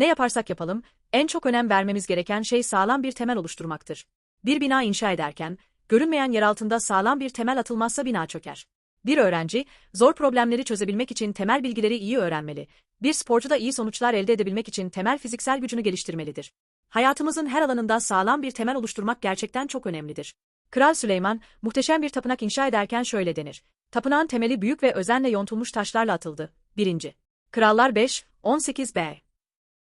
Ne yaparsak yapalım, en çok önem vermemiz gereken şey sağlam bir temel oluşturmaktır. Bir bina inşa ederken, görünmeyen yer altında sağlam bir temel atılmazsa bina çöker. Bir öğrenci, zor problemleri çözebilmek için temel bilgileri iyi öğrenmeli. Bir sporcu da iyi sonuçlar elde edebilmek için temel fiziksel gücünü geliştirmelidir. Hayatımızın her alanında sağlam bir temel oluşturmak gerçekten çok önemlidir. Kral Süleyman, muhteşem bir tapınak inşa ederken şöyle denir. Tapınağın temeli büyük ve özenle yontulmuş taşlarla atıldı. 1. Krallar 5, 18 b.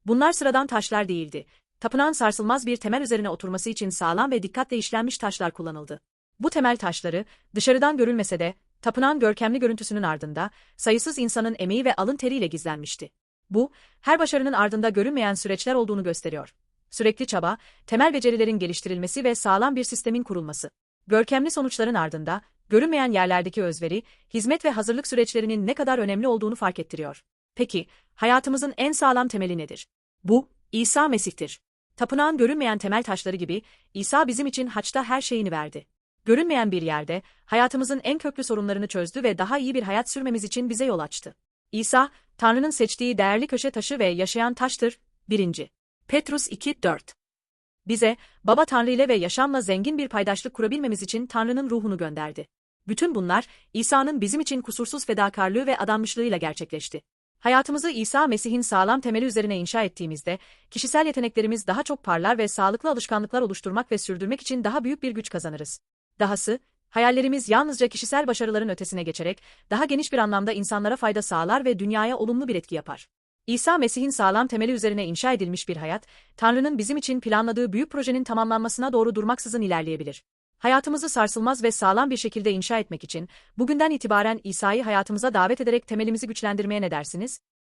Bunlar sıradan taşlar değildi. Tapınağın sarsılmaz bir temel üzerine oturması için sağlam ve dikkatle işlenmiş taşlar kullanıldı. Bu temel taşları, dışarıdan görülmese de, tapınağın görkemli görüntüsünün ardında, sayısız insanın emeği ve alın teriyle gizlenmişti. Bu, her başarının ardında görünmeyen süreçler olduğunu gösteriyor. Sürekli çaba, temel becerilerin geliştirilmesi ve sağlam bir sistemin kurulması. Görkemli sonuçların ardında, görünmeyen yerlerdeki özveri, hizmet ve hazırlık süreçlerinin ne kadar önemli olduğunu fark ettiriyor. Peki, hayatımızın en sağlam temeli nedir? Bu, İsa Mesih'tir. Tapınağın görünmeyen temel taşları gibi, İsa bizim için haçta her şeyini verdi. Görünmeyen bir yerde, hayatımızın en köklü sorunlarını çözdü ve daha iyi bir hayat sürmemiz için bize yol açtı. İsa, Tanrı'nın seçtiği değerli köşe taşı ve yaşayan taştır. 1. Petrus 2-4 Bize, Baba Tanrı ile ve yaşamla zengin bir paydaşlık kurabilmemiz için Tanrı'nın ruhunu gönderdi. Bütün bunlar, İsa'nın bizim için kusursuz fedakarlığı ve adanmışlığıyla gerçekleşti. Hayatımızı İsa Mesih'in sağlam temeli üzerine inşa ettiğimizde, kişisel yeteneklerimiz daha çok parlar ve sağlıklı alışkanlıklar oluşturmak ve sürdürmek için daha büyük bir güç kazanırız. Dahası, hayallerimiz yalnızca kişisel başarıların ötesine geçerek, daha geniş bir anlamda insanlara fayda sağlar ve dünyaya olumlu bir etki yapar. İsa Mesih'in sağlam temeli üzerine inşa edilmiş bir hayat, Tanrı'nın bizim için planladığı büyük projenin tamamlanmasına doğru durmaksızın ilerleyebilir. Hayatımızı sarsılmaz ve sağlam bir şekilde inşa etmek için, bugünden itibaren İsa'yı hayatımıza davet ederek temelimizi güçlendirmeye ne dersiniz?